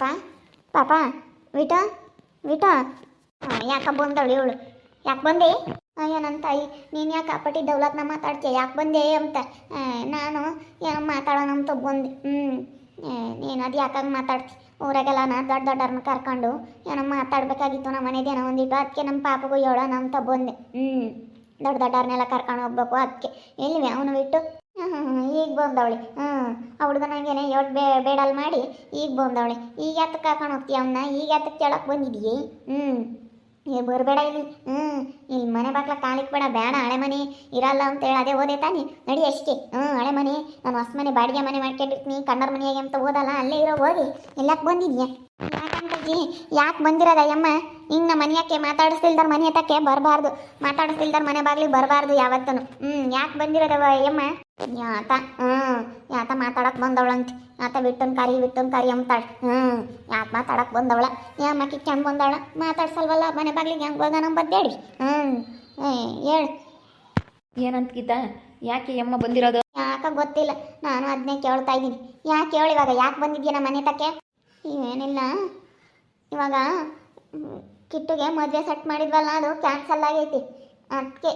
ಪಾಪ? ಪಾಪ? ವಿಟ? ವಿಟ? ಯಾಕ ಬಂದವಳು ಇವಳು? ಯಾಕೆ ಬಂದೆ? ಅಯ್ಯೋ ನನ್ನ ತಾಯಿ, ನೀನು ಯಾಕೆ ಅಪ್ಪಟ್ಟಿ ದೌಲತ್ನ ಮಾತಾಡ್ತೀಯ? ಯಾಕೆ ಬಂದೆ ಅಂತ? ನಾನು ಏನೋ ಮಾತಾಡೋಣ ಅಂತ ಬಂದೆ. ಹ್ಞೂ ನೀನು ಅದು ಯಾಕಂಗೆ ಮಾತಾಡ್ತಿ? ಊರಾಗೆಲ್ಲ ನಾ ದೊಡ್ಡ ದೊಡ್ಡವ್ರನ್ನ ಕರ್ಕೊಂಡು ಏನೋ ಮಾತಾಡಬೇಕಾಗಿತ್ತು ನಮ್ಮ ಮನೆದೇನೋ ಒಂದಿಟ್ಟು. ಅದಕ್ಕೆ ನಮ್ಮ ಪಾಪಗೂ ಹೇಳೋಣ ಅಂತ ಬಂದೆ. ಹ್ಞೂ ದೊಡ್ಡ ದೊಡ್ಡವ್ರನ್ನೆಲ್ಲ ಕರ್ಕೊಂಡು ಹೋಗ್ಬೇಕು. ಅದಕ್ಕೆ ಎಲ್ಲಿ ಅವನು ಬಿಟ್ಟು ಈಗ ಬಂದವಳೆ. ಹ್ಞೂ ಆ ಹುಡುಗನಾಗೇನೆ ಏಳು ಬೇ, ಬೇಡಲ್ ಮಾಡಿ ಈಗ ಬಂದವಳೆ. ಈಗ ಎತ್ತಕ್ಕೆ ಕರ್ಕೊಂಡು ಹೋಗ್ತೀಯ ಅವನ್ನ ಈಗ ಎತ್ತಕ್ಕೆ ಕೇಳಕ್ಕೆ ಬಂದಿದೀಯ? ಹ್ಞೂ ಏ, ಬರಬೇಡ ಇಲ್ಲಿ. ಹ್ಞೂ ಇಲ್ಲಿ ಮನೆ ಬಾಗ್ಲ ಕಾಲಿಕ್ ಬೇಡ ಬೇಡ, ಹಳೆ ಮನೆ. ಇರಲ್ಲ ಅಂತ ಹೇಳಿ ಅದೇ ಓದೇ ತಾನೆ. ನಡಿ ಅಷ್ಟೇ. ಹ್ಞೂ ಹಳೆ ಮನೆ. ನಾನು ಹೊಸ ಮನೆ, ಬಾಡಿಗೆ ಮನೆ ಮಾಡ್ಕೊಂಡಿರ್ತೀನಿ. ಕಣ್ಣರ ಮನೆಯಾಗೆ ಅಂತ ಓದಲ್ಲ ಅಲ್ಲೇ ಇರೋ ಹೋಗಿ. ಎಲ್ಲಕ್ಕೆ ಬಂದಿದ್ಯಾ? ಯಾಕಂತಜ್ಜಿ ಯಾಕೆ ಬಂದಿರೋದ ಅಯ್ಯಮ್ಮ ಹಿಂಗೆ ನಮ್ಮ ಮನೆಯಕ್ಕೆ ಮಾತಾಡಿಸ್ತಿಲ್ದಾರ ಮನೆ ಹತ್ತಕ್ಕೆ ಬರಬಾರ್ದು. ಮಾತಾಡಿಸ್ತಿಲ್ದಾರ ಮನೆ ಬಾಗ್ಲಿಗೆ ಬರಬಾರ್ದು ಯಾವತ್ತೂ ಹ್ಞೂ ಯಾಕೆ ಬಂದಿರೋದವ ಯಮ್ಮ ಯಾತ ಹ್ಞೂ ಯಾತ ಮಾತಾಡಕ್ಕೆ ಬಂದವಳಂತ. ಯಾತ ಬಿಟ್ಟನ್ ಕಾರಿ ಬಿಟ್ಟನ್ ಕರಿ ಅಂತಾಳ ಹ್ಞೂ ಯಾಕೆ ಮಾತಾಡಕ್ಕೆ ಬಂದವಳ. ಯಾ ಚೆಂದ ಬಂದವಳ ಮಾತಾಡ್ಸಲ್ವಲ್ಲ ಮನೆ ಬಾಗ್ಲಿಗೆ ಹೆಂಗೆ ಬಂದ ನಮ್ಮ ಬದ್ದೇಳಿ ಹ್ಞೂ ಹೇಳು. ಏನಂತ ಗೀತಾ? ಯಾಕೆ ಯಮ್ಮ ಬಂದಿರೋದು? ಯಾಕ ಗೊತ್ತಿಲ್ಲ. ನಾನು ಅದನ್ನೇ ಕೇಳ್ತಾ ಇದ್ದೀನಿ. ಯಾಕೆ ಹೇಳು ಇವಾಗ? ಯಾಕೆ ಬಂದಿದ್ಯಾ ನಮ್ಮ ಮನೆ ತಕ್ಕೆ ಏನಿಲ್ಲ. ಇವಾಗ ಕಿಟ್ಟುಗೆ ಮದುವೆ ಸೆಟ್ ಮಾಡಿದ್ವಲ್ಲ, ಅದು ಕ್ಯಾನ್ಸಲ್ ಆಗೈತಿ. ಅದಕ್ಕೆ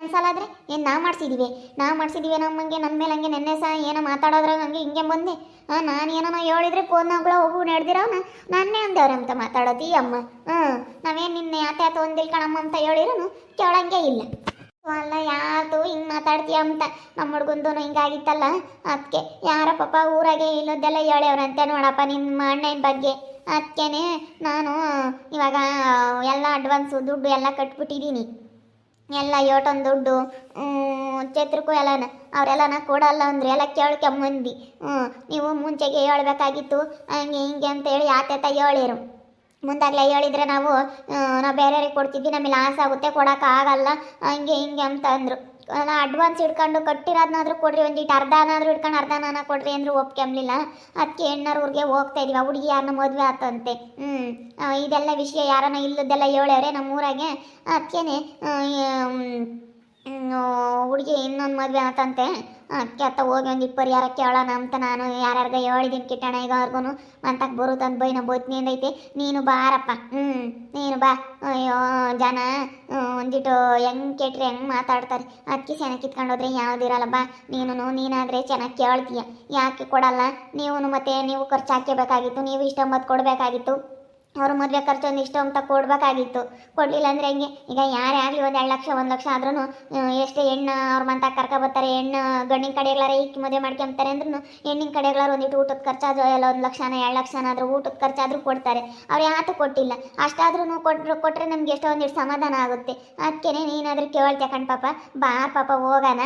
ಕ್ಯಾನ್ಸಲ್ ಆದರೆ ಏನು ನಾವು ಮಾಡಿಸಿದ್ದೀವಿ ನಾವು ಮಾಡಿಸಿದ್ದೀವಿ ನಮ್ಮಂಗೆ ನನ್ನ ಮೇಲೆ ಹಂಗೆ ನೆನ್ನೆ ಸಹ ಏನೋ ಮಾತಾಡೋದ್ರಾಗ ಹಂಗೆ ಹಿಂಗೆ ಬಂದೆ. ಹಾಂ ನಾನು ಏನೋ ಹೇಳಿದ್ರೆ ಫೋನ್ ಫೋನ್ನಾಗಳ ಹೋಗು ನಡೆದಿರೋನ ನನ್ನೇ ಅಂದವ್ರೆ ಅಂತ ಮಾತಾಡೋದು ಅಮ್ಮ. ಹ್ಞೂ ನಾವೇನು ನಿನ್ನೆ ಯಾತೆ ಆತ ಒಂದಿಲ್ ಕಣಮ್ಮ ಅಂತ ಹೇಳಿರೋನು? ಕೇಳಂಗೆ ಇಲ್ಲ. ಅಲ್ಲ, ಯಾರ್ದು ಹಿಂಗೆ ಮಾತಾಡ್ತೀಯ ಅಂತ? ನಮ್ಮ ಹುಡುಗಂದು ಹಿಂಗಾಗಿತ್ತಲ್ಲ ಅದಕ್ಕೆ ಯಾರ ಪಾಪ ಊರಾಗೆ ಇಲ್ಲದೆಲ್ಲ ಹೇಳ್ಯವ್ರಂತೆ ನೋಡಪ್ಪ ನಿಮ್ಮ ಅಣ್ಣನ ಬಗ್ಗೆ. ಅದಕ್ಕೇನೆ ನಾನು ಇವಾಗ ಎಲ್ಲ ಅಡ್ವಾನ್ಸು ದುಡ್ಡು ಎಲ್ಲ ಕಟ್ಬಿಟ್ಟಿದ್ದೀನಿ ಎಲ್ಲ ಯೋಟೊಂದು ದುಡ್ಡು ಚೈತ್ರಕ್ಕೂ ಎಲ್ಲನ ನಾ ಕೊಡಲ್ಲ ಅಂದ್ರೆ ಎಲ್ಲ ಕೇಳ್ಕೊಂಬಂದು. ಹ್ಞೂ ನೀವು ಮುಂಚೆಗೆ ಹೇಳ್ಬೇಕಾಗಿತ್ತು, ಹಂಗೆ ಹಿಂಗೆ ಅಂತೇಳಿ ಆತೇತ ಹೇಳಿರು. ಮುಂದಾಗಲೇ ಹೇಳಿದ್ರೆ ನಾವು ನಾವು ಬೇರೆಯವ್ರಿಗೆ ಕೊಡ್ತಿದ್ವಿ ನಮಗೆ ಲಾಸ್ ಆಗುತ್ತೆ, ಕೊಡೋಕ್ಕಾಗಲ್ಲ, ಹಂಗೆ ಹಿಂಗೆ ಅಂತ ಅಲ್ಲ ಅಡ್ವಾನ್ಸ್ ಹಿಡ್ಕೊಂಡು ಕಟ್ಟಿರೋದನ್ನಾದ್ರೂ ಕೊಡ್ರಿ ಒಂದಿಟ್ಟು ಅರ್ಧನಾದ್ರೂ ಇಟ್ಕೊಂಡು ಅರ್ಧನಾನ ಕೊಡ್ರಿ ಅಂದ್ರು ಒಪ್ಕೊಂಬ್ಲಿಲ್ಲ ಅದಕ್ಕೆ ಹೆಣ್ಣರ ಊರಿಗೆ ಹೋಗ್ತಾ ಇದೀವಿ ಆ ಹುಡುಗಿ ಯಾರನ್ನ ಮದುವೆ ಆತಂತೆ. ಹ್ಞೂ ಇದೆಲ್ಲ ವಿಷಯ ಯಾರನ್ನ ಇಲ್ಲದೆಲ್ಲ ಹೇಳ್ಯವ್ರೆ ನಮ್ಮ ಊರಾಗೆ ಅದಕ್ಕೇನೆ ಹುಡುಗಿ ಇನ್ನೊಂದು ಮದುವೆ ಆತಂತೆ. ಅತ್ತ ಹೋಗಿ ಒಂದು ಪರಿಹಾರ ಕೇಳೋಣ ಅಂತ ನಾನು ಯಾರ್ಯಾರ್ಗ ಹೇಳಿದ್ದೀನಿ ಕಿಟ್ಟಣ ಈಗ ಅವ್ರಿಗೂ ಬರು ಬರುತ್ತಂತ ಬೈನ ಬೊತ್ನಿ ಅಂದೈತಿ ನೀನು ಬಾರಪ್ಪ. ಹ್ಞೂ ನೀನು ಬಾ. ಅಯ್ಯೋ, ಜನ ಒಂದಿಟ್ಟು ಹೆಂಗೆ ಕೆಟ್ರಿ ಹೆಂಗೆ ಮಾತಾಡ್ತಾರೆ. ಅದಕ್ಕೆ ಹೋದ್ರೆ ಕಿತ್ಕೊಂಡೋದ್ರೆ ಯಾವುದಿರಲ್ಲ ಬಾ ನೀನು ನೀನಾದರೆ ಚೆನ್ನಾಗಿ ಕೇಳ್ತೀಯ. ಯಾಕೆ ಕೊಡಲ್ಲ? ನೀವು ಮತ್ತೆ, ನೀವು ಖರ್ಚು ಹಾಕಬೇಕಾಗಿತ್ತು ನೀವು ಇಷ್ಟೊಂಬತ್ತು ಕೊಡಬೇಕಾಗಿತ್ತು. ಅವ್ರ ಮದುವೆ ಖರ್ಚು ಒಂದು ಇಷ್ಟು ಅಂತ ಕೊಡಬೇಕಾಗಿತ್ತು. ಕೊಡಲಿಲ್ಲ ಅಂದರೆ ಹೆಂಗೆ? ಈಗ ಯಾರೇ ಆಗಲಿ ಒಂದು ಎರಡು ಲಕ್ಷ, ಒಂದು ಲಕ್ಷ ಆದ್ರೂ ಎಷ್ಟು ಹೆಣ್ಣು ಅವ್ರ ಮಂತ ಕರ್ಕೊಬರ್ತಾರೆ ಹೆಣ್ಣು ಗಂಡಿನ ಕಡೆಗಳಾರ ಈಕಿ ಮದುವೆ ಮಾಡ್ಕೊಂತಾರೆ ಅಂದ್ರೂ ಹೆಣ್ಣಿನ ಕಡೆಗಳಾರ ಒಂದಿಟ್ಟು ಊಟದ ಖರ್ಚಾದ್ರು, ಎಲ್ಲ ಒಂದು ಲಕ್ಷನ, ಎರಡು ಲಕ್ಷನಾದರೂ ಊಟದ ಖರ್ಚಾದರೂ ಕೊಡ್ತಾರೆ. ಅವ್ರು ಯಾತು ಕೊಟ್ಟಿಲ್ಲ. ಅಷ್ಟಾದ್ರೂ ಕೊಟ್ಟರು ಕೊಟ್ಟರೆ ನಮ್ಗೆ ಎಷ್ಟೋ ಒಂದಿಷ್ಟು ಸಮಾಧಾನ ಆಗುತ್ತೆ. ಅದಕ್ಕೆ ನೀನಾದರೂ ಕೇಳ್ತೇ ಕಣ್ ಪಾಪ? ಬಾ ಪಾಪ, ಹೋಗೋಣ.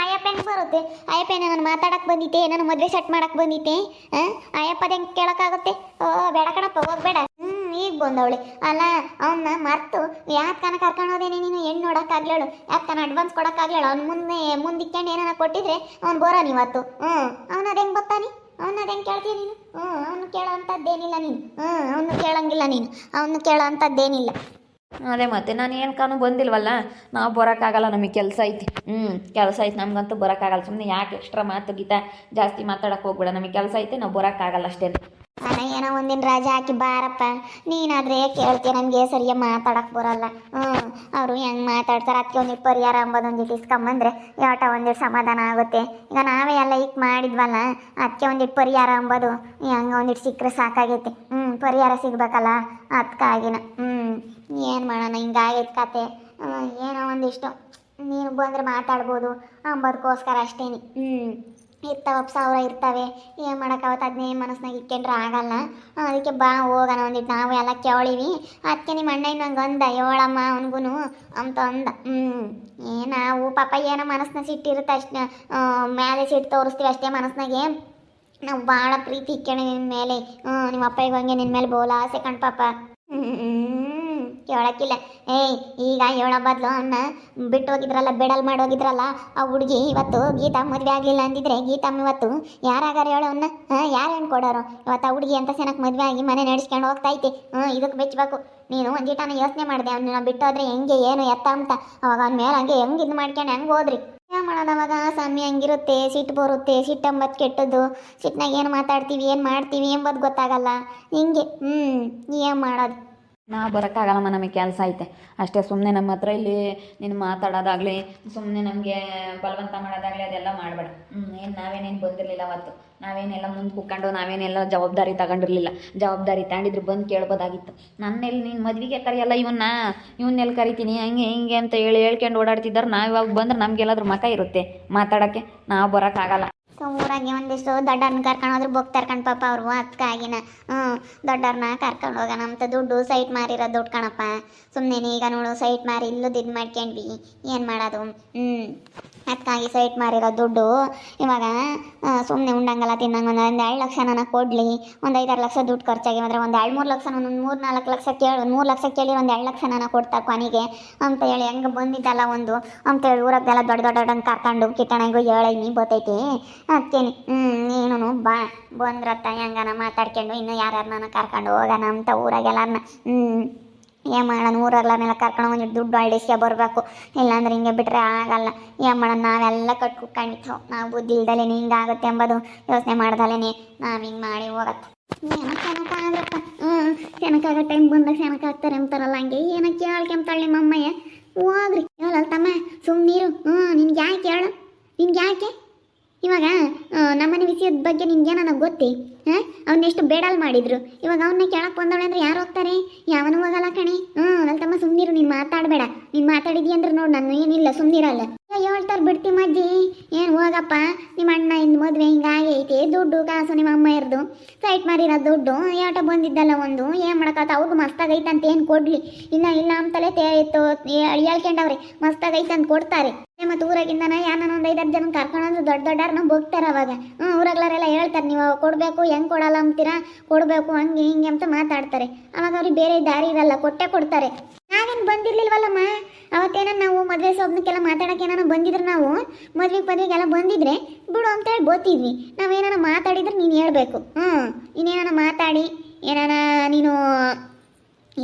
ಅಯ್ಯಪ್ಪನ ಬರುತ್ತೆ. ಅಯ್ಯಪ್ಪನ ನಾನು ಮಾತಾಡಕ್ಕೆ ಬಂದಿದ್ದೆ. ನಾನು ಮದುವೆ ಸೆಟ್ ಮಾಡಕ್ಕೆ ಬಂದಿದ್ದೆ. ಅಯ್ಯಪ್ಪ ಅಯ್ಯಪ್ಪದ ಹೆಂಗೆ ಕೇಳೋಕ್ಕಾಗುತ್ತೆ? ಓ, ಬೇಡ ಕಣಪ್ಪ, ಹೋಗ್ಬೇಡ. ಹ್ಞೂ ಈಗ ಬಂದವಳೆ. ಅಲ್ಲ ಅವನ್ನ ಮರ್ತು ಯಾಕೆ ಕರ್ಕೊಂಡು ಹೋದೇನೆ ನೀನು? ಹೆಣ್ಣು ನೋಡೋಕ್ಕಾಗ್ಲೇಳು. ತನ ಅಡ್ವಾನ್ಸ್ ಕೊಡೋಕ್ಕಾಗ್ಲೇಳು? ಅವ್ನು ಮುಂದೆ, ಮುಂದಿಕ್ಕೊಂಡು ಏನಾನ ಕೊಟ್ಟಿದ್ರೆ ಅವ್ನು ಬರೋನ್ ಇವತ್ತು ಹ್ಞೂ ಅವ್ನು ಅದು ಹೆಂಗೆ ಬರ್ತಾನೆ ಅವ್ನ ಅದು ಹೆಂಗೆ ಕೇಳ್ತೀಯ ನೀನು? ಹ್ಞೂ ಅವನು ಕೇಳೋ ಅಂಥದ್ದೇನಿಲ್ಲ ನೀನು. ಹ್ಞೂ ಅವನು ಕೇಳಂಗಿಲ್ಲ ನೀನು. ಅವನು ಕೇಳೋ ಅಂಥದ್ದೇನಿಲ್ಲ ಅದೇ ಮತ್ತೆ, ನಾನು ಏನು ಕಾನು ಬಂದಿಲ್ವಲ್ಲ, ನಾವು ಬರೋಕ್ಕಾಗಲ್ಲ ನಮಗೆ ಕೆಲಸ ಐತಿ. ಹ್ಞೂ ಕೆಲಸ ಐತಿ. ನಮಗಂತೂ ಬರೋಕ್ಕಾಗಲ್ಲ. ಸುಮ್ಮನೆ ಯಾಕೆ ಎಕ್ಸ್ಟ್ರಾ ಮಾತು ಗೀತಾ ಜಾಸ್ತಿ ಮಾತಾಡಕ್ಕೆ ಹೋಗ್ಬೇಡ. ನಮಗೆ ಕೆಲಸ ಐತೆ, ನಾವು ಬರೋಕ್ಕಾಗಲ್ಲ ಅಷ್ಟೇ. ಏನೋ ಒಂದಿನ ರಾಜ ಹಾಕಿ ಬಾರಪ್ಪ. ನೀನಾದ್ರೆ ಕೇಳ್ತೀಯ ನನಗೆ ಸರಿಯಾಗಿ ಮಾತಾಡಕ್ಕೆ ಬರಲ್ಲ. ಹ್ಞೂ ಅವರು ಹೆಂಗೆ ಮಾತಾಡ್ತಾರೆ? ಅದಕ್ಕೆ ಒಂದಿಟ್ಟು ಪರಿಹಾರ ಅಂಬೋದು ಒಂದಿಟ್ಟು ಇಸ್ಕೊಂಬಂದ್ರೆ ಯಾಟ ಒಂದಿಟ್ಟು ಸಮಾಧಾನ ಆಗುತ್ತೆ. ಈಗ ನಾವೇ ಎಲ್ಲ ಈಗ ಮಾಡಿದ್ವಲ್ಲ ಅದಕ್ಕೆ ಒಂದಿಟ್ಟು ಪರಿಹಾರ ಅಂಬೋದು, ಹೆಂಗೆ ಒಂದಿಟ್ಟು ಸಿಕ್ಕರೆ ಸಾಕಾಗೈತೆ. ಹ್ಞೂ ಪರಿಹಾರ ಸಿಗ್ಬೇಕಲ್ಲ ಅದಕ್ಕಾಗಿನ ಹ್ಞೂ ಏನು ಮಾಡೋಣ ಹಿಂಗಾಗೈತೆ ಕತೆ. ಏನೋ ಒಂದಿಷ್ಟು ನೀನು ಬಂದರೆ ಮಾತಾಡ್ಬೋದು. ಅಂಬೋದಕ್ಕೋಸ್ಕರ ಅಷ್ಟೇ ಹ್ಞೂ ಇರ್ತಾವ ಸಾವಿರ ಇರ್ತಾವೆ. ಏನು ಮಾಡೋಕ್ಕಾಗತ್ತೆ ಅದನ್ನೇ ಮನಸ್ಸಿನಾಗ ಇಟ್ಕೊಂಡ್ರೆ ಆಗಲ್ಲ. ಅದಕ್ಕೆ ಬಾ, ಹೋಗೋಣ ಒಂದಿಟ್ಟು ನಾವು ಎಲ್ಲ ಕೇಳಿವಿ. ಅದಕ್ಕೆ ನಿಮ್ಮ ಅಣ್ಣ ನಂಗೆ ಅಂದ ಹೇಳಮ್ಮ ಅವನಿಗೂ ಅಂತ ಅಂದ. ಹ್ಞೂ ಏನು ನಾವು ಪಾಪ ಏನೋ ಮನಸ್ಸಿನ ಸಿಟ್ಟಿರುತ್ತೆ ಅಷ್ಟೇ. ಮೇಲೆ ಸಿಟ್ಟು ತೋರಿಸ್ತೀವಿ ಅಷ್ಟೇ ಮನಸ್ಸಿನಾಗೆ ನಾವು ಭಾಳ ಪ್ರೀತಿ ಇಕ್ಕೊಂಡು ನಿನ್ನ ಮೇಲೆ. ಹ್ಞೂ ನಿಮ್ಮ ಅಪ್ಪಗೆ ಹಂಗೆ ನಿನ್ನ ಮೇಲೆ ಬೋಲ ಆಸೆ ಕಣ್ ಪಾಪ. ಹ್ಮ್. ಕೇಳಕ್ಕಿಲ್ಲ. ಏಯ್, ಈಗ ಹೇಳೋ ಬದಲು ಅವ್ನ ಬಿಟ್ಟು ಹೋಗಿದ್ರಲ್ಲ ಬೆಡಲ್ ಮಾಡೋಗಿದ್ರಲ್ಲ, ಆ ಹುಡುಗಿ ಇವತ್ತು ಗೀತಾ ಮದುವೆ ಆಗಲಿಲ್ಲ ಅಂದಿದ್ರೆ ಗೀತಮ್ಮ ಇವತ್ತು ಯಾರಾಗಾರ ಹೇಳೋ ಅವನ್ನ ಹಾಂ, ಯಾರು ಹೆಣ್ಣು ಕೊಡೋರು? ಇವತ್ತು ಆ ಹುಡುಗಿ ಅಂತ ಸೆನಕ್ ಮದುವೆ ಆಗಿ ಮನೆ ನಡೆಸ್ಕೊಂಡು ಹೋಗ್ತಾ ಐತಿ. ಹ್ಞೂ ಇದಕ್ಕೆ ಬೆಚ್ಚಬೇಕು ನೀನು ಗೀತಾನ ಯೋಚನೆ ಮಾಡಿದೆ ಅವನ್ನ ಬಿಟ್ಟೋದ್ರೆ ಹೆಂಗೆ, ಏನು ಎತ್ತ ಅಂತ. ಅವಾಗ ಅವ್ನ ಮೇಲೆ ಹಂಗೆ ಹೆಂಗೆ ಇದು ಮಾಡ್ಕೊಂಡು ಹೆಂಗೆ ಹೋದ್ರಿ? ಏನು ಮಾಡೋದು ಅವಾಗ? ಸಮಯ ಹಂಗಿರುತ್ತೆ? ಸಿಟ್ಟು ಬರುತ್ತೆ ಸಿಟ್ಟು ಎಂಬತ್ತು ಕೆಟ್ಟದ್ದು. ಸಿಟ್ನಾಗ ಏನು ಮಾತಾಡ್ತೀವಿ, ಏನು ಮಾಡ್ತೀವಿ ಎಂಬುದು ಗೊತ್ತಾಗಲ್ಲ. ಹಿಂಗೆ ಹ್ಞೂ ಏನು ಮಾಡೋದು? ನಾವು ಬರೋಕ್ಕಾಗಲ್ಲಮ್ಮ ನಮಗೆ ಕೆಲಸ ಐತೆ. ಅಷ್ಟೇ ಸುಮ್ಮನೆ ನಮ್ಮ ಹತ್ರ ಇಲ್ಲಿ ನೀನು ಮಾತಾಡೋದಾಗಲಿ ಸುಮ್ಮನೆ ನಮಗೆ ಬಲವಂತ ಮಾಡೋದಾಗಲಿ ಅದೆಲ್ಲ ಮಾಡಬೇಡ. ಹ್ಞೂ ಏನು ನಾವೇನೇನು ಬಂದಿರಲಿಲ್ಲ ಅವತ್ತು. ನಾವೇನೆಲ್ಲ ಮುಂದೆ ಕುತ್ಕೊಂಡು ನಾವೇನೆಲ್ಲ ಜವಾಬ್ದಾರಿ ತಗೊಂಡಿರಲಿಲ್ಲ. ಜವಾಬ್ದಾರಿ ತಗೊಂಡಿದ್ರು ಬಂದು ಕೇಳ್ಬೋದಾಗಿತ್ತು. ನನ್ನೆಲ್ಲಿ ನೀನು ಮದುವೆಗೆ ಕರೆಯಲ್ಲ ಇವನ್ನ ಇವನ್ನೆಲ್ಲಿ ಕರಿತೀನಿ, ಹಂಗೆ ಹಿಂಗೆ ಅಂತ ಹೇಳಿ ಹೇಳ್ಕೊಂಡು ಓಡಾಡ್ತಿದ್ದಾರೆ. ನಾವು ಇವಾಗ ಬಂದ್ರೆ ನಮಗೆಲ್ಲಾದ್ರೂ ಮಕ ಇರುತ್ತೆ ಮಾತಾಡೋಕ್ಕೆ. ನಾವು ಬರೋಕ್ಕಾಗಲ್ಲ ಊರಾಗೆ ಒಂದಿಷ್ಟು ದೊಡ್ಡವ್ರನ್ನ ಕರ್ಕೊಂಡು ಹೋದ್ರೆ ಬೋಗ್ ತರ್ಕೊಂಡು ಪಾಪ ಅವ್ರು ಅದಕ್ಕಾಗಿನ ಹ್ಞೂ ದೊಡ್ಡವ್ರನ್ನ ಕರ್ಕೊಂಡು ಹೋಗೋಣ. ಅಂತ ದುಡ್ಡು ಸೈಟ್ ಮಾರಿರೋ ದುಡ್ಡು ಕಣಪ್ಪ. ಸುಮ್ಮನೆ ಈಗ ನೋಡು ಸೈಟ್ ಮಾರಿ ಇಲ್ಲದ ಇದು ಮಾಡ್ಕೊಂಡ್ವಿ. ಏನು ಮಾಡೋದು? ಹ್ಞೂ ಅದಕ್ಕಾಗಿ ಸೈಟ್ ಮಾರಿರೋ ದುಡ್ಡು. ಇವಾಗ ಸುಮ್ಮನೆ ಉಂಡಂಗಲ್ಲ, ತಿನ್ನಂಗೆ ಒಂದು ಒಂದು ಎರಡು ಲಕ್ಷ ನನಗೆ ಕೊಡಲಿ, ಒಂದು ಐದಾರು ಲಕ್ಷ ದುಡ್ಡು ಖರ್ಚಾಗಿ ಅಂದರೆ ಒಂದು ಎರಡು ಮೂರು ಲಕ್ಷ ಒಂದು ಮೂರು ನಾಲ್ಕು ಲಕ್ಷ ಕೇಳಿ, ಮೂರು ಲಕ್ಷ ಕೇಳಿ ಒಂದು ಎರಡು ಲಕ್ಷ ನನಗೆ ಕೊಡ್ತಾ ಕೊನೆಗೆ ಅಂತ ಹೇಳಿ ಹೆಂಗೆ ಬಂದಿದ್ದಲ್ಲ ಒಂದು. ಅಂತ ಹೇಳಿ ಊರಾಗೆಲ್ಲ ದೊಡ್ಡ ದೊಡ್ಡ ದೊಡ್ಡಂಗೆ ಕರ್ಕೊಂಡು ಕಿಟ್ಟಣಿಗೂ ಹೇಳಿ ನೀ ಬರ್ತೈತಿ ಅದಕ್ಕೇನೆ ಹ್ಞೂ ನೀನು ಬಾ, ಬಂದ್ರತ್ತ ಹೆಂಗನ ಮಾತಾಡ್ಕೊಂಡು, ಇನ್ನು ನನಗೆ ಕರ್ಕೊಂಡು ಹೋಗೋಣ ಅಂತ ಊರಾಗೆಲ್ಲ ಹ್ಞೂ ಏನು ಮಾಡೋಣ ಊರೆಲ್ಲನೆಲ್ಲ ಕರ್ಕೊಂಡು ಒಂದು ದುಡ್ಡು ಅಳಿಸ್ಯ ಬರಬೇಕು. ಇಲ್ಲಾಂದ್ರೆ ಹಿಂಗೆ ಬಿಟ್ಟರೆ ಆಗಲ್ಲ. ಏನು ಮಾಡೋಣ ನಾವೆಲ್ಲ ಕಟ್ ಕುತ್ಕೊಂಡಿತ್ತು ನಾವು ಬುದ್ಧಿ ಇಲ್ದಲೇ ಹಿಂಗಾಗುತ್ತೆ ಎಂಬುದು ಯೋಚನೆ ಮಾಡ್ದಲೇ ನಾವು ಹಿಂಗೆ ಮಾಡಿ ಹೋಗತ್ತೆ. ಏನೋ ಕೆನಕ ಆದ್ರಪ್ಪ. ಹ್ಞೂ ಟೈಮ್ ಬಂದಾಗ ಕೆನಕ ಆಗ್ತಾರೆ ಅಂತಾರಲ್ಲ ಹಂಗೆ. ಏನಕ್ಕೆ ಕೇಳ್ಕೊಂತಾಳೆ ನಿಮ್ಮ ಅಮ್ಮಯ್ಯ ಹೋಗ್ರಿ ಹೇಳಲ್ಲ ತಮ್ಮ ಸುಮ್ಮನೀರು ಹ್ಞೂ ನಿನ್ಗೆ ಯಾಕೆ ಹೇಳು ನಿನ್ಗೆ ಯಾಕೆ? ಇವಾಗ ನಮ್ಮನೆ ವಿಷಯದ ಬಗ್ಗೆ ನಿನ್ಗೆ ನನಗೆ ಗೊತ್ತಿ ಹಾಂ ಅವನ್ನೆಷ್ಟು ಬೇಡಲ್ ಮಾಡಿದ್ರು. ಇವಾಗ ಅವನ್ನ ಕೇಳಕ್ಕೆ ಬಂದವಳೆ ಅಂದ್ರೆ ಯಾರು ಹೋಗ್ತಾರೆ? ಯಾವನು ಹೋಗಲ್ಲ ಕಣೆ. ಹ್ಞೂ ಅಲ್ಲಿ ತಮ್ಮ ಸುಮ್ಮನಿರು ನೀನು ಮಾತಾಡಬೇಡ. ನೀನು ಮಾತಾಡಿದ್ಯ ಅಂದ್ರೆ ನೋಡ್, ನಾನು ಏನಿಲ್ಲ ಸುಮ್ಮನಿರಲ್ಲ ಹೇಳ್ತಾರೆ ಬಿಡ್ತಿ ಮಜ್ಜಿ ಏನು ಹೋಗಪ್ಪ? ನಿಮ್ಮ ಅಣ್ಣ ಇಂದು ಮದುವೆ ಹಿಂಗಾಗೈತಿ. ದುಡ್ಡು ಕಾಸು ನಿಮ್ಮ ಅಮ್ಮ ಇರ್ದು. ಸೈಟ್ ಮಾರಿರೋ ದುಡ್ಡು. ಏಟ ಬಂದಿದ್ದಲ್ಲ ಒಂದು. ಏನು ಮಾಡಕತ್ತ ಅವ್ರಿಗೆ ಮಸ್ತಾಗೈತೆ ಅಂತ ಏನು ಕೊಡ್ಲಿ? ಇಲ್ಲ ಇಲ್ಲ ಅಂತಲೇ ತೇ ಇತ್ತು ಹೇಳ್ಕೊಂಡವ್ರೆ ಮಸ್ತಾಗೈತೆ ಅಂತ ಕೊಡ್ತಾರೆ. ಮತ್ತು ಊರಾಗಿಂದನ ಯಾನನ ಒಂದು ಐದಾರು ಜನ ಕರ್ಕೊಂಡು ದೊಡ್ಡ ದೊಡ್ಡವ್ರನ್ನ ಹೋಗ್ತಾರೆ ಅವಾಗ. ಹ್ಞೂ ಊರಾಗ್ಲಾರೆಲ್ಲ ಹೇಳ್ತಾರೆ, ನೀವು ಕೊಡಬೇಕು, ಹೆಂಗೆ ಕೊಡಲ್ಲ ಅಂತೀರಾ? ಕೊಡಬೇಕು, ಹಂಗೆ, ಹಿಂಗೆ ಅಂತ ಮಾತಾಡ್ತಾರೆ. ಅವಾಗ ಅವ್ರಿಗೆ ಬೇರೆ ದಾರಿ ಇರಲ್ಲ, ಕೊಟ್ಟೆ ಕೊಡ್ತಾರೆ. ನಾವೇನು ಬಂದಿರ್ಲಿಲ್ವಲ್ಲಮ್ಮ? ಅವತ್ತೇನ ನಾವು ಮದುವೆ ಸೊಬ್ನಕ್ಕೆಲ್ಲ ಮಾತಾಡಕ್ಕೆ ಏನಾರ ಬಂದಿದ್ರೆ ನಾವು? ಮದ್ವೆ ಪದ್ವೆಗೆಲ್ಲ ಬಂದಿದ್ರೆ, ಬಿಡು ಅಂತೇಳಿ ಬೋತಿದ್ವಿ. ನಾವೇನಾರ ಮಾತಾಡಿದ್ರೆ ನೀನು ಹೇಳಬೇಕು. ಹ್ಞೂ ಇನ್ನೇನಾರ ಮಾತಾಡಿ ಏನಾರ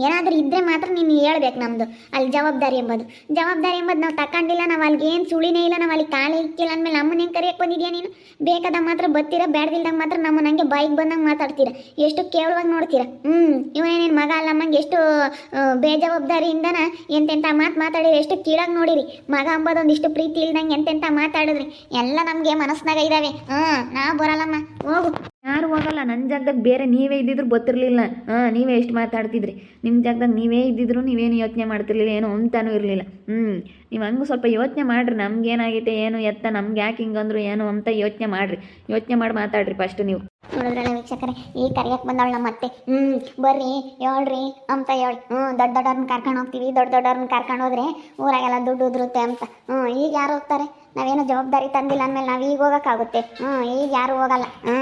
ಏನಾದರೂ ಇದ್ದರೆ ಮಾತ್ರ ನೀನು ಹೇಳ್ಬೇಕು ನಮ್ಮದು ಅಲ್ಲಿ ಜವಾಬ್ದಾರಿ ಎಂಬುದು. ಜವಾಬ್ದಾರಿ ಎಂಬುದು ನಾವು ತಗೊಂಡಿಲ್ಲ ನಾವು ಅಲ್ಲಿಗೆ ಏನು ಸುಳಿನೇ ಇಲ್ಲ, ನಾವು ಅಲ್ಲಿ ಕಾಲೇ ಇಕ್ಕಿಲ್ಲ ಅಂದಮೇಲೆ ನಮ್ಮನ್ನ ಹೆಂಗೆ ಕರೆಯಕ್ಕೆ ಬಂದಿದ್ಯಾ ನೀನು? ಬೇಕಾದಾಗ ಮಾತ್ರ ಬತ್ತೀರ, ಬ್ಯಾಡ್ದಿಲ್ದಾಗ ಮಾತ್ರ ನಮ್ಮ ನಂಗೆ ಬೈಕ್ ಬಂದಂಗೆ ಮಾತಾಡ್ತೀರ. ಎಷ್ಟು ಕೇವಲವಾಗಿ ನೋಡ್ತೀರ? ಹ್ಞೂ ಇವನೇನೇನು ಮಗ ಅಲ್ಲ ಎಷ್ಟು ಬೇಜವಾಬ್ದಾರಿಯಿಂದನ ಎಂತೆಂಥ ಮಾತು ಮಾತಾಡಿರಿ, ಎಷ್ಟು ಕೀಳಾಗಿ ನೋಡಿರಿ. ಮಗ ಅಂಬೋದೊಂದು ಇಷ್ಟು ಪ್ರೀತಿ ಇಲ್ದಂಗೆ ಎಂತೆಂಥ ಮಾತಾಡಿದ್ರಿ. ಎಲ್ಲ ನಮಗೆ ಮನಸ್ಸಿನಾಗ ಇದ್ದಾವೆ ಹ್ಞೂ ನಾವು ಬರಲ್ಲಮ್ಮ, ಹೋಗು. ಯಾರು ಹೋಗಲ್ಲ ನನ್ನ ಜಾಗದಾಗ ಬೇರೆ ನೀವೇ ಇದ್ದಿದ್ರು ಗೊತ್ತಿರಲಿಲ್ಲ. ಹಾಂ, ನೀವೇ ಎಷ್ಟು ಮಾತಾಡ್ತಿದ್ರಿ? ನಿಮ್ಮ ಜಾಗದಾಗ ನೀವೇ ಇದ್ದಿದ್ರು, ನೀವೇನು ಯೋಚನೆ ಮಾಡ್ತಿರ್ಲಿಲ್ಲ, ಏನು ಅಂತಾನೂ ಇರಲಿಲ್ಲ. ಹ್ಞೂ ನೀವು ಹಂಗೂ ಸ್ವಲ್ಪ ಯೋಚನೆ ಮಾಡಿರಿ, ನಮ್ಗೇನಾಗೈತೆ, ಏನು ಎತ್ತ, ನಮ್ಗೆ ಯಾಕೆ ಹಿಂಗಂದ್ರು, ಏನು ಅಂತ ಯೋಚನೆ ಮಾಡಿರಿ. ಯೋಚನೆ ಮಾಡಿ ಮಾತಾಡ್ರಿ ಫಸ್ಟ್ ನೀವು. ನೋಡಿದ್ರಲ್ಲ ವೀಕ್ಷಕರೇ, ಈ ಕರಿಯಕ್ಕೆ ಬಂದವಳು ನಮ್ಮ ಮತ್ತೆ ಹ್ಞೂ ಬರ್ರಿ, ಹೇಳ್ರಿ ಅಂತ ಹೇಳಿ. ಹ್ಞೂ ದೊಡ್ಡ ದೊಡ್ಡವ್ರನ್ನ ಕರ್ಕೊಂಡು ಹೋಗ್ತೀವಿ, ದೊಡ್ಡ ದೊಡ್ಡವ್ರನ್ನ ಕರ್ಕೊಂಡು ಹೋದ್ರೆ ಊರಾಗೆಲ್ಲ ದುಡ್ಡು ಉದುರುತ್ತೆ ಅಂತ. ಹ್ಞೂ ಈಗ ಯಾರು ಹೋಗ್ತಾರೆ? ನಾವೇನು ಜವಾಬ್ದಾರಿ ತಂದಿಲ್ಲ ಅಂದಮೇಲೆ ನಾವು ಈಗ ಹೋಗೋಕ್ಕಾಗುತ್ತೆ. ಹ್ಞೂ ಈಗ ಯಾರು ಹೋಗಲ್ಲ. ಹ್ಞೂ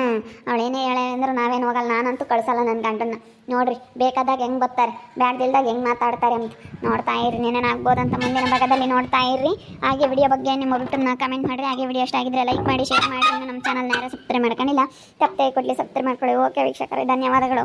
ಅವಳೇನೇ ಹೇಳ ಅಂದ್ರೆ ನಾವೇನು ಹೋಗಲ್ಲ. ನಾನಂತೂ ಕಳಿಸಲ್ಲ ನನ್ನ ಗಂಡನ್ನ. ನೋಡ್ರಿ, ಬೇಕಾದಾಗ ಹೆಂಗೆ ಬರ್ತಾರೆ? ಬ್ಯಾಡ್ದಿಲ್ದಾಗ ಹೆಂಗೆ ಮಾತಾಡ್ತಾರೆ ಅಂತ. ನೋಡ್ತಾ ಇರ್ರಿ ಆಗ್ಬೋದು ಅಂತ ಮುಂದಿನ ಭಾಗದಲ್ಲಿ ನೋಡ್ತಾ ಇರ್ರಿ. ಹಾಗೆ ವಿಡಿಯೋ ಬಗ್ಗೆ ನಿಮ್ಮ ಅಭಿಪ್ರಾಯನ ಕಮೆಂಟ್ ಮಾಡಿರಿ ಹಾಗೆ ವಿಡಿಯೋ ಆಗಿದ್ರೆ ಲೈಕ್ ಮಾಡಿ ಶೇರ್ ಮಾಡಿ. ನಮ್ಮ ಚಾನಲ್ನ ಯಾರು ಸಬ್ಸ್ಕ್ರೈಬ್ ಮಾಡ್ಕೊಂಡಿಲ್ಲ, ತಪ್ಪದೆ ಕೊಡಲಿ ಸಬ್ಸ್ಕ್ರೈಬ್ ಮಾಡ್ಕೊಳ್ಳಿ. ಓಕೆ ವೀಕ್ಷಕರೇ, ಧನ್ಯವಾದಗಳು.